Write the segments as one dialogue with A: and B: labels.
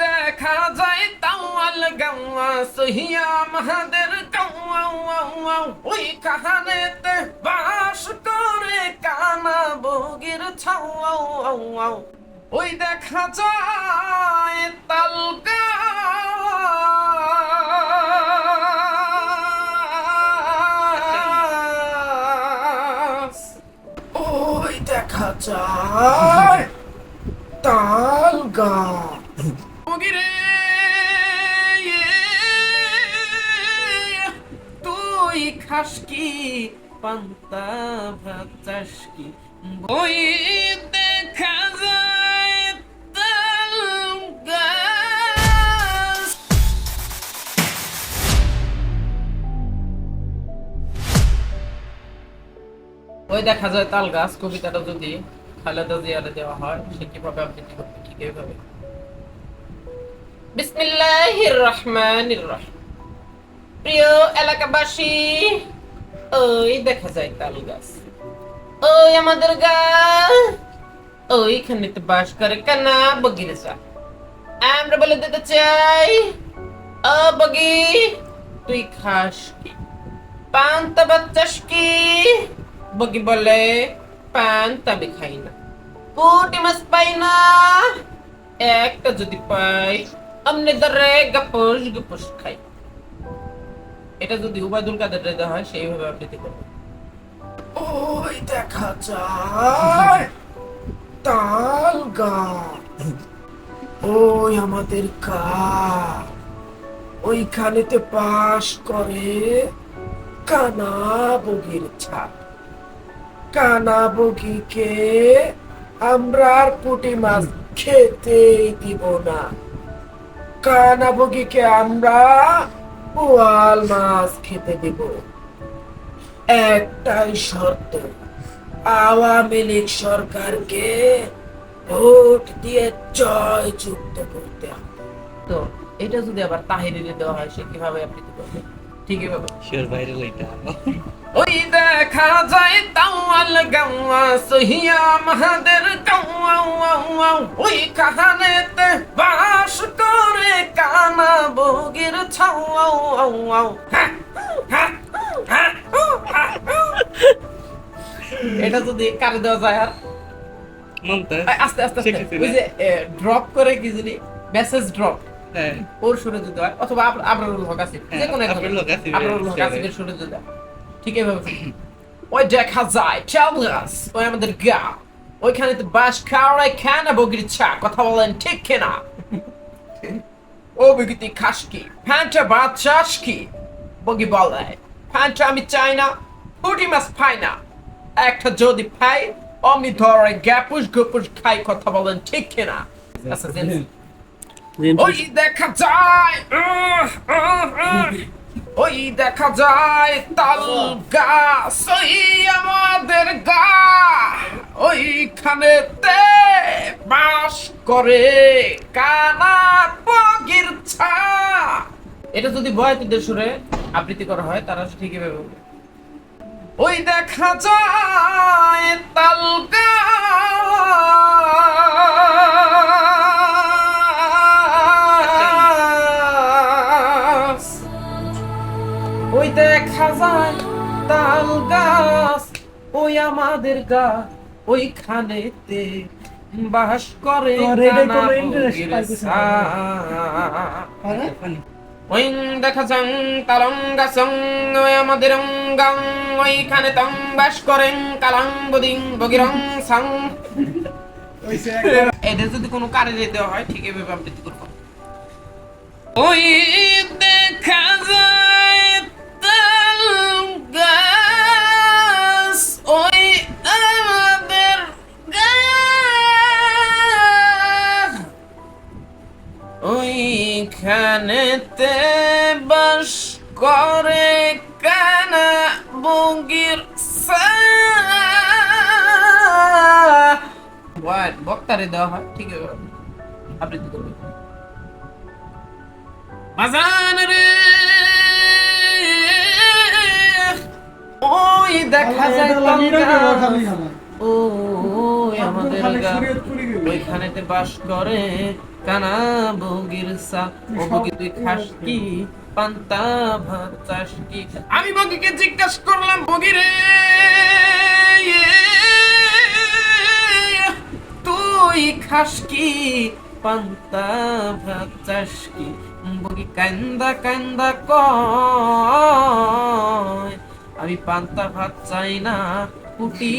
A: দেখা যায় তাওয়াল গাওয়া, সহিয়া মাহাদের গাওয়া ওই কাহানেতে বাস করে কানা বগির ছাওয়া ওই দেখা যায় তালগা ওই দেখা যায় তাল গাছ খাস কি পান্তা ভাত চাস কি ওই দেখা যায় তাল ওই দেখা যায় তাল গাছ কবিতাটা যদি খালেদা জিয়ারে দেওয়া হয় সে কীভাবে আবৃত্তি করবে ঠিক এইভাবে। বিসমিল্লাহির রহমানির রহিম। প্রিয় এলাকাবাসী, ওই দেখা যায় তাল গাছ। ওই আমাদের গা ওইখানে তো বাস করে কানা বগিরেছা আমরা বলে দিতে চাই, ও বগি, তুই খাস কি? পান্তা বাচ্চাস কি? বগি বলে, পান্তা আমি খাই না। পুটি মাছ পাই না। একটা যদি পাই আমনে ধরে গপস গপস খাই। এটা যদি উবায়দুল কাদের রেজা হয়, সেইভাবে আবৃত্তি করবে ওই দেখা যায়। তাল গাছ ওই আমাদের কা ওইখানেতে পাশ করে কানা বগির ছাপ। কানা বগিকে আমরা আর পুঁটি মাছ খেতেই দিব না। কানা বগিকে আমরা পোয়াল মাছ খেতে দিব। একটাই শর্ত আওয়ামী লীগ সরকারকে ভোট দিয়ে জয় যুক্ত করতে হবে। তো এটা যদি আবার তাহিরিরে দেওয়া হয় সে কীভাবে আবৃত্তি করবে ঠিক এভাবে
B: শিওর ভাইরাল এটা।
A: ওই দেখা যায় তাওয়াল গাওয়া সহিয়া মাহাদের গাওয়া ওই কাহানেতে বাস করে এটা যদি কারে দেওয়া যায় আর? আস্তে আস্তে আস্তে। ওই যে ড্রপ করে কি জানি মেসেজ ড্রপ
B: হ্যাঁ।
A: ওর সুরে যদি হয় অথবা আবরারুল হক
B: হ্যাঁ,
A: যে কোনো
B: আবরারুল হক আসিফের
A: আবরারুল হক
B: সুরে
A: যদি ঠিক এভাবে ওই দেখা যায় ওই আমাদের গা। ওইখানে তো বাস খাওয়াই খানা বগির চা কথা বলেন ঠিক কিনা। ও বিগতি খাস কি? ফ্যানটা ভাত চাস কি? বগি বলে ফ্যানটা আমি চাই না মাছ পাই না। একটা যদি পাই আমি ধরে গ্যাপুস গুপুস খাই কথা বলেন ঠিক কিনা? আচ্ছা ওই দেখা যায়। ওই দেখা যায় তাল গাছ ওই আমাদের গা। ওইখানেতে বাস করে কানা ছা এটা যদি বয়াতিদের সুরে আবৃত্তি করা হয়, তারা ঠিকই ভাবে। ওই দেখা যায় তাল গাছ ওই দেখা যায় তাল গাছ, ওই আমাদের গা, ওইখানেতে বাস করে। ছা। ওই দেখা যাং তালং গাছং আমাদের গাং ওইখানে তং বাস করেন কালাং বদিং বগিরং সাং এদের যদি কোনো কারে যেতে হয় ঠিক এভাবে আবৃত্তি করব ওই দেখা যায় ওইখানেতে বাস করে কানা বঙ্গির বক্তারে দেওয়া হয় ঠিক আছে আবৃত্তি করবে বাজান রে ওই দেখা যায় ও আমাদের ওইখানেতে বাস করে কানা বগির সা ও বগি তুই খাস কি পান্তা ভাত চাস কি? আমি বগিকে জিজ্ঞাসা করলাম বগিরে তুই খাস কি? পান্তা ভাত চাস কি? বগি কান্দা কান্দা কয় আমি পান্তা ভাত চাই না পুটি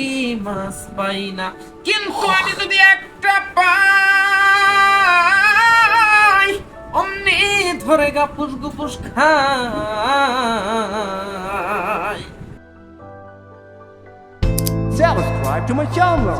A: মাছ পাই না। কিন্তু আমি যদি একটা পাই অমনি ধরে গাপুস গুপুস খাই।
C: Subscribe to my channel.